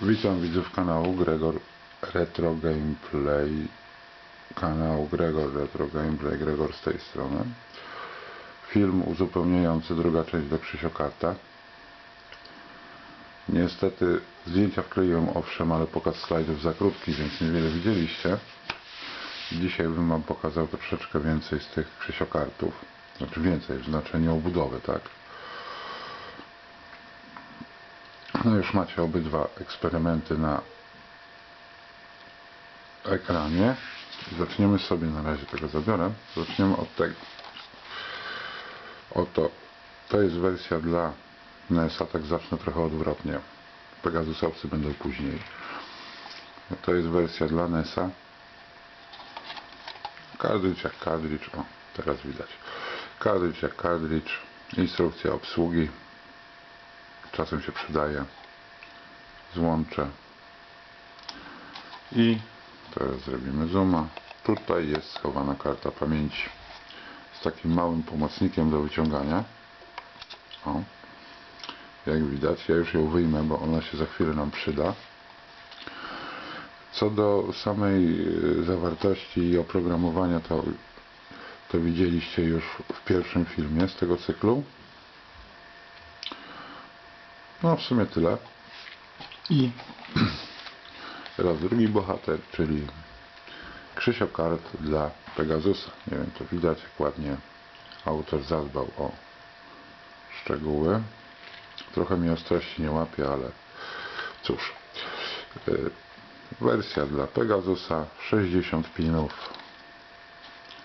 Witam widzów kanału Gregor Retro Gameplay. Kanał Gregor Retro Gameplay Gregor z tej strony. Film uzupełniający druga część do Krzysiokarta niestety zdjęcia wkleiłem owszem ale pokaz slajdów za krótki więc niewiele widzieliście. Dzisiaj bym wam pokazał troszeczkę więcej z tych Krzysiokartów znaczy więcej w znaczeniu obudowy tak No już macie obydwa eksperymenty na ekranie. Zaczniemy sobie na razie tego zabiorę. Zaczniemy od tego. Oto to jest wersja dla NES-a, tak zacznę trochę odwrotnie. Pegasusowcy będą później. To jest wersja dla NES-a. Jak cartridge, o teraz widać. Cartridge jak cartridge. Instrukcja obsługi czasem się przydaje. Złączę i teraz zrobimy zooma. Tutaj jest schowana karta pamięci. Z takim małym pomocnikiem do wyciągania. O. Jak widać ja już ją wyjmę bo ona się za chwilę nam przyda. Co do samej e, zawartości i oprogramowania to, to widzieliście już w pierwszym filmie z tego cyklu no w sumie tyle. I teraz drugi bohater, czyli Krzysio Kart dla Pegasusa. Nie wiem, to widać jak ładnie autor zadbał o szczegóły. Trochę mi ostrości nie łapie, ale cóż. Yy, Wersja dla Pegasusa 60 pinów.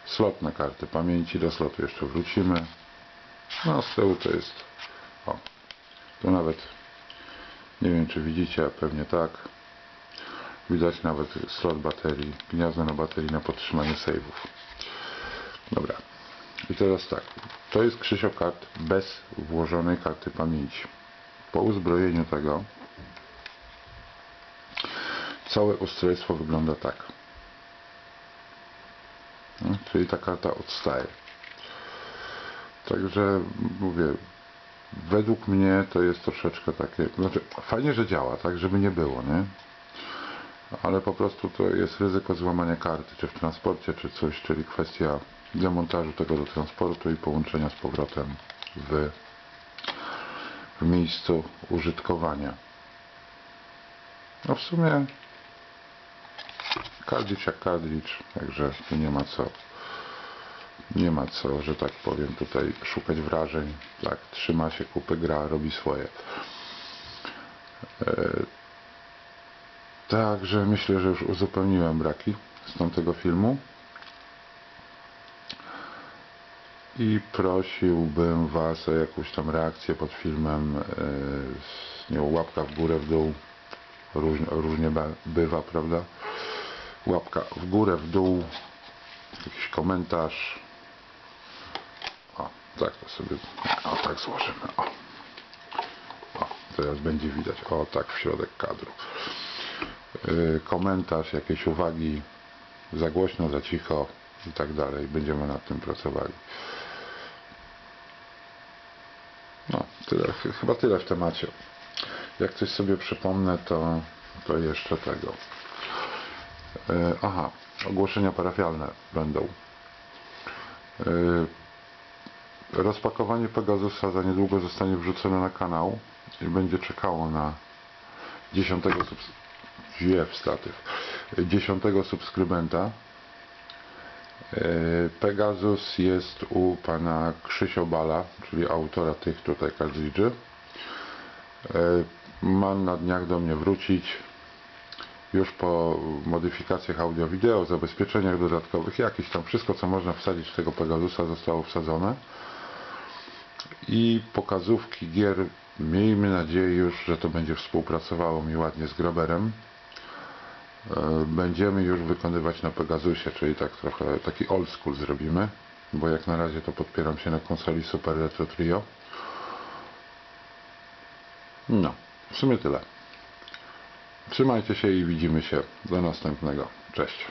Slot na karty pamięci. Do slotu jeszcze wrócimy. No z tyłu to jest o, nawet nie wiem czy widzicie, a pewnie tak. Widać nawet slot baterii, gniazdo na baterii na podtrzymanie saveów. Dobra. I teraz tak. To jest Krzysio kart bez włożonej karty pamięci. Po uzbrojeniu tego całe ustrojstwo wygląda tak. No, czyli ta karta odstaje. Także mówię, według mnie to jest troszeczkę takie, znaczy fajnie, że działa, tak, żeby nie było, nie? Ale po prostu to jest ryzyko złamania karty, czy w transporcie, czy coś, czyli kwestia demontażu tego do transportu i połączenia z powrotem w, w miejscu użytkowania. No w sumie cartridge jak cartridge, także tu nie ma co nie ma co, że tak powiem, tutaj szukać wrażeń. Tak, trzyma się kupy, gra, robi swoje. E, także myślę, że już uzupełniłem braki z tamtego filmu. I prosiłbym Was o jakąś tam reakcję pod filmem. E, nie łapka w górę, w dół. Różnie, różnie bywa, prawda? Łapka w górę, w dół. Jakiś komentarz tak to sobie, o tak złożymy, o. o teraz będzie widać, o tak w środek kadru. Yy, komentarz, jakieś uwagi, za głośno, za cicho i tak dalej. Będziemy nad tym pracowali. No, tyle, chyba tyle w temacie. Jak coś sobie przypomnę, to, to jeszcze tego. Yy, aha, ogłoszenia parafialne będą. Yy, Rozpakowanie Pegasusa za niedługo zostanie wrzucone na kanał i będzie czekało na 10 subs statyw 10 subskrybenta. E, Pegasus jest u pana Krzysio Bala, czyli autora tych tutaj kartridży. E, ma na dniach do mnie wrócić już po modyfikacjach audio-wideo, zabezpieczeniach dodatkowych, jakieś tam wszystko co można wsadzić w tego Pegasusa zostało wsadzone i pokazówki gier miejmy nadzieję już, że to będzie współpracowało mi ładnie z Graberem e, będziemy już wykonywać na Pegasusie, czyli tak trochę taki old school zrobimy bo jak na razie to podpieram się na konsoli Super Retro Trio. No, w sumie tyle. Trzymajcie się i widzimy się do następnego, cześć